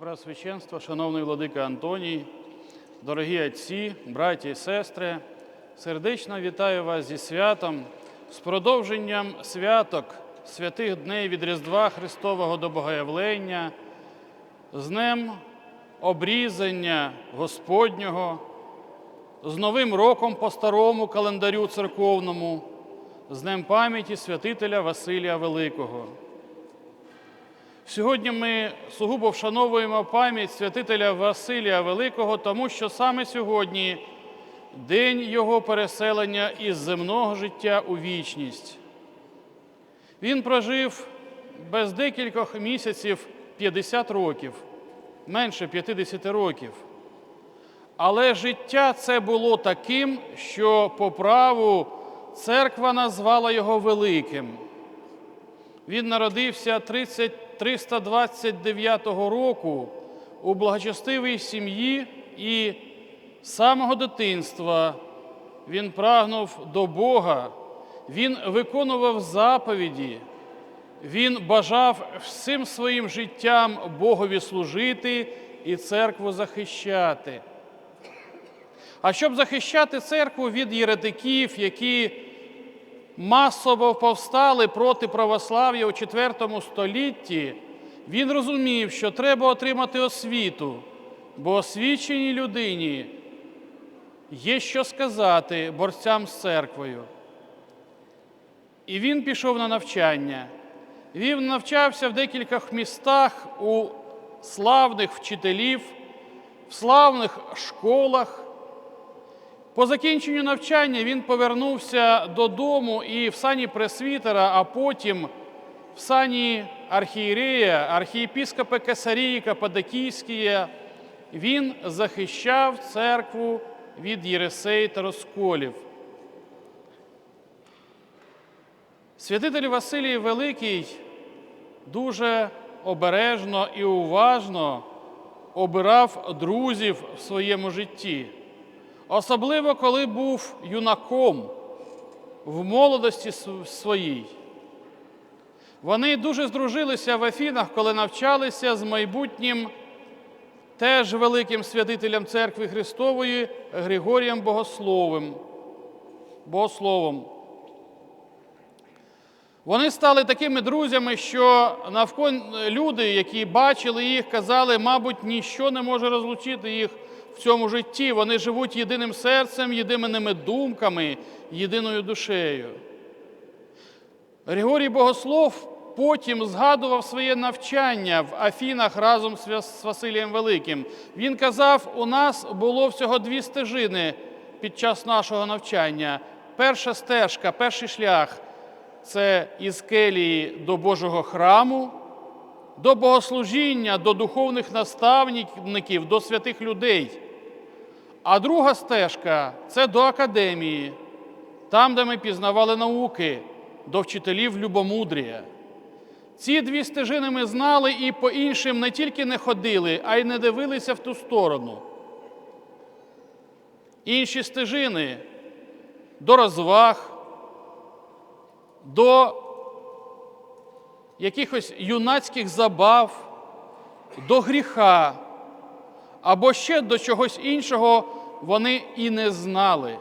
Преосвященство, шановний владика Антоній, дорогі отці, браті і сестри, сердечно вітаю вас зі святом, з продовженням святок святих дней від Різдва Христового до Богоявлення, з Днем обрізання Господнього, з Новим роком по старому календарю церковному, з Днем пам'яті святителя Василія Великого. Сьогодні ми сугубо вшановуємо пам'ять святителя Василія Великого, тому що саме сьогодні день його переселення із земного життя у вічність. Він прожив без декількох місяців 50 років, менше 50 років. Але життя це було таким, що по праву церква назвала його великим. Він народився 30 329 року у благочестивій сім'ї і з самого дитинства він прагнув до Бога, він виконував заповіді, він бажав всім своїм життям Богові служити і церкву захищати. А щоб захищати церкву від єретиків, які масово повстали проти православ'я у IV столітті, він розумів, що треба отримати освіту, бо освіченій людині є що сказати борцям з церквою. І він пішов на навчання. Він навчався в декількох містах у славних вчителів, в славних школах. По закінченню навчання він повернувся додому і в сані пресвітера, а потім в сані архієрея, архієпіскопа Кесарії Кападокійськія, він захищав церкву від єресей та розколів. Святитель Василій Великий дуже обережно і уважно обирав друзів в своєму житті особливо коли був юнаком в молодості своїй. Вони дуже здружилися в Афінах, коли навчалися з майбутнім теж великим святителем церкви Христової Григорієм Богословим. Богословом. Вони стали такими друзями, що навколо люди, які бачили їх, казали, мабуть, ніщо не може розлучити їх в цьому житті. Вони живуть єдиним серцем, єдиними думками, єдиною душею. Григорій Богослов потім згадував своє навчання в Афінах разом з Василієм Великим. Він казав, у нас було всього дві стежини під час нашого навчання. Перша стежка, перший шлях це із келії до Божого храму, до богослужіння, до духовних наставників, до святих людей. А друга стежка це до академії, там, де ми пізнавали науки, до вчителів любомудрія. Ці дві стежини ми знали і по іншим не тільки не ходили, а й не дивилися в ту сторону. Інші стежини до розваг, до якихось юнацьких забав, до гріха або ще до чогось іншого вони і не знали.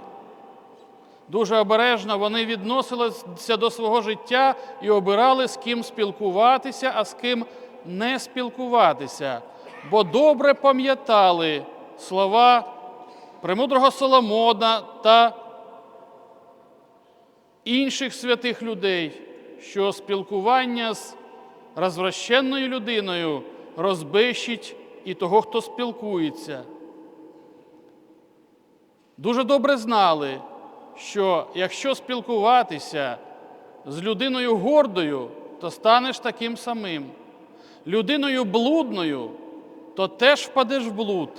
Дуже обережно вони відносилися до свого життя і обирали, з ким спілкуватися, а з ким не спілкуватися, бо добре пам'ятали слова премудрого Соломона та інших святих людей що спілкування з розвращенною людиною розбещить і того, хто спілкується. Дуже добре знали, що якщо спілкуватися з людиною гордою, то станеш таким самим. Людиною блудною, то теж впадеш в блуд.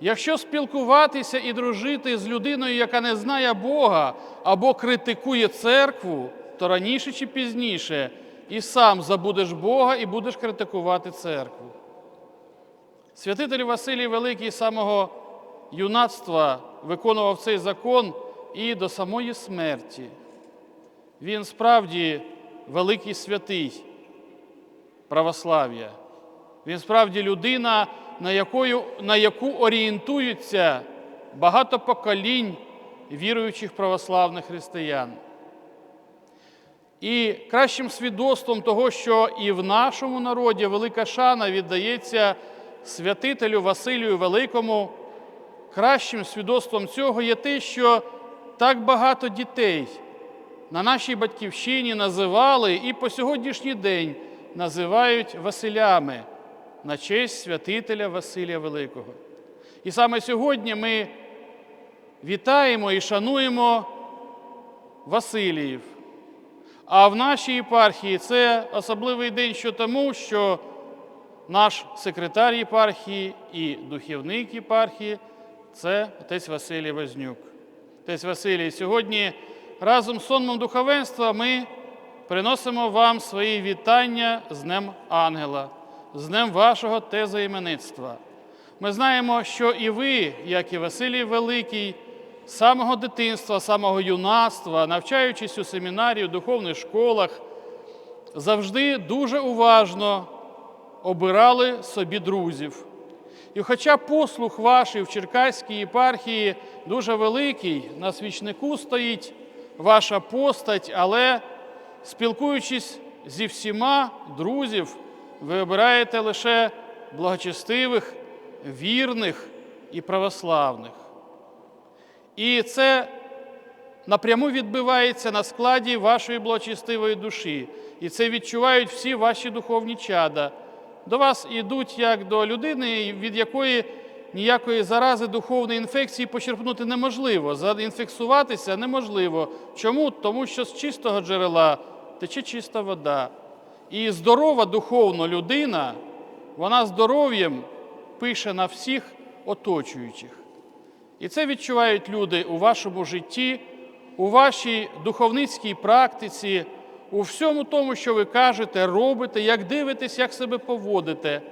Якщо спілкуватися і дружити з людиною, яка не знає Бога або критикує церкву, то раніше чи пізніше і сам забудеш Бога і будеш критикувати церкву. Святитель Василій Великий з самого юнацтва виконував цей закон і до самої смерті. Він справді великий святий православ'я. Він справді людина, на, якою, на яку орієнтуються багато поколінь віруючих православних християн. І кращим свідоцтвом того, що і в нашому народі велика шана віддається святителю Василію Великому, кращим свідоцтвом цього є те, що так багато дітей на нашій батьківщині називали і по сьогоднішній день називають Василями на честь святителя Василія Великого. І саме сьогодні ми вітаємо і шануємо Василіїв. А в нашій єпархії це особливий день, що тому, що наш секретар єпархії і духівник єпархії це отець Василій Вознюк. Отець Василій, сьогодні разом з сонмом духовенства ми приносимо вам свої вітання з Днем Ангела, з Днем вашого тезоіменництва. Ми знаємо, що і ви, як і Василій Великий, самого дитинства, самого юнацтва, навчаючись у семінарі, у духовних школах, завжди дуже уважно обирали собі друзів. І хоча послух ваш в Черкаській єпархії дуже великий, на свічнику стоїть ваша постать, але спілкуючись зі всіма друзів, ви обираєте лише благочестивих, вірних і православних. І це напряму відбивається на складі вашої благочестивої душі. І це відчувають всі ваші духовні чада. До вас йдуть як до людини, від якої ніякої зарази духовної інфекції почерпнути неможливо. Заінфіксуватися неможливо. Чому? Тому що з чистого джерела тече чиста вода. І здорова духовна людина, вона здоров'ям пише на всіх оточуючих. І це відчувають люди у вашому житті, у вашій духовницькій практиці, у всьому тому, що ви кажете, робите, як дивитесь, як себе поводите.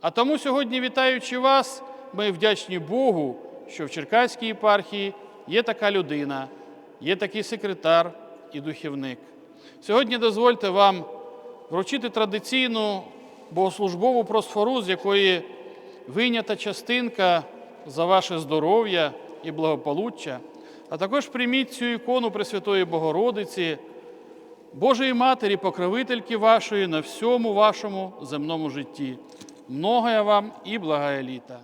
А тому сьогодні, вітаючи вас, ми вдячні Богу, що в Черкаській єпархії є така людина, є такий секретар і духівник. Сьогодні дозвольте вам вручити традиційну богослужбову просфору, з якої вийнята частинка за ваше здоров'я і благополуччя, а також прийміть цю ікону Пресвятої Богородиці, Божої Матері, покровительки вашої на всьому вашому земному житті. Многое вам і благая літа.